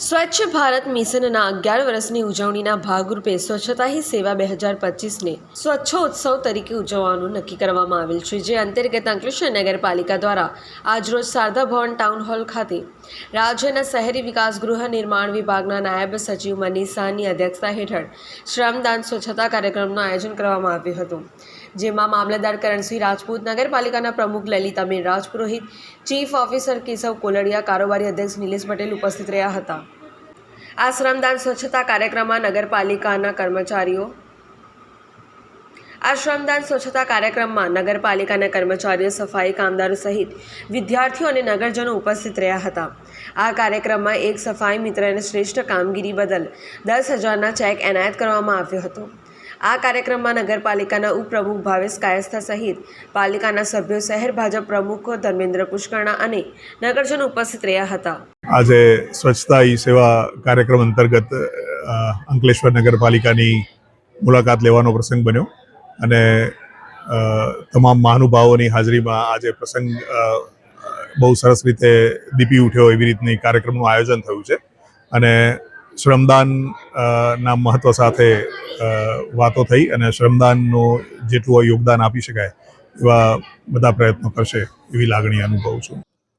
સ્વચ્છ ભારત મિશનના અગિયાર વર્ષની ઉજવણીના ભાગરૂપે સ્વચ્છતા હી સેવા બે હજાર પચીસને સ્વચ્છ ઉત્સવ તરીકે ઉજવવાનું નક્કી કરવામાં આવેલ છે, જે અંતર્ગત અંકલેશ્વર નગરપાલિકા દ્વારા આજરોજ શારદા ભવન ટાઉન હોલ ખાતે રાજ્યના શહેરી વિકાસ ગૃહ નિર્માણ વિભાગના નાયબ સચિવ મનીષ શાહની અધ્યક્ષતા હેઠળ શ્રમદાન સ્વચ્છતા કાર્યક્રમનું આયોજન કરવામાં આવ્યું હતું, જેમાં મામલતદાર કરણસિંહ રાજપૂત, નગરપાલિકાના પ્રમુખ લલિતાબેન રાજપુરોહિત ચીફ ઓફિસર કેશવ કોલડિયા, કારોબારી અધ્યક્ષ નિલેશ પટેલ ઉપસ્થિત રહ્યા હતા. આ શ્રમદાન સ્વચ્છતા કાર્યક્રમમાં નગરપાલિકાના કર્મચારીઓ આ શ્રમદાન સ્વચ્છતા કાર્યક્રમમાં નગરપાલિકાના કર્મચારીઓ, સફાઈ કામદારો સહિત વિદ્યાર્થીઓ અને નગરજનો ઉપસ્થિત રહ્યા હતા. આ કાર્યક્રમમાં એક સફાઈ મિત્રને શ્રેષ્ઠ કામગીરી બદલ દસ હજારના ચેક એનાયત કરવામાં આવ્યો હતો. આ કાર્યક્રમમાં નગરપાલિકાના ઉપપ્રમુખ ભાવેશ કાયસ્થા સહિત પાલિકાના સભ્યો, શહેર ભાજપ પ્રમુખ ધર્મેન્દ્ર પુષ્કરણા અને નગરજનો ઉપસ્થિત રહ્યા હતા. આજે સ્વચ્છતા ઈ સેવા કાર્યક્રમ અંતર્ગત અંકલેશ્વર નગરપાલિકાની મુલાકાત લેવાનો પ્રસંગ બન્યો અને તમામ મહાનુભાવોની હાજરીમાં આજે પ્રસંગ બહુ સરસ રીતે દીપી ઉઠ્યો એવી રીતની કાર્યક્રમનું આયોજન થયું છે. અને શ્રમદાન ના મહત્વ સાથે વાતો થઈ અને શ્રમદાનનું જેટલું યોગદાન આપી શકાય એવા બધા પ્રયત્નો કરશે એવી લાગણી અનુભવું છું.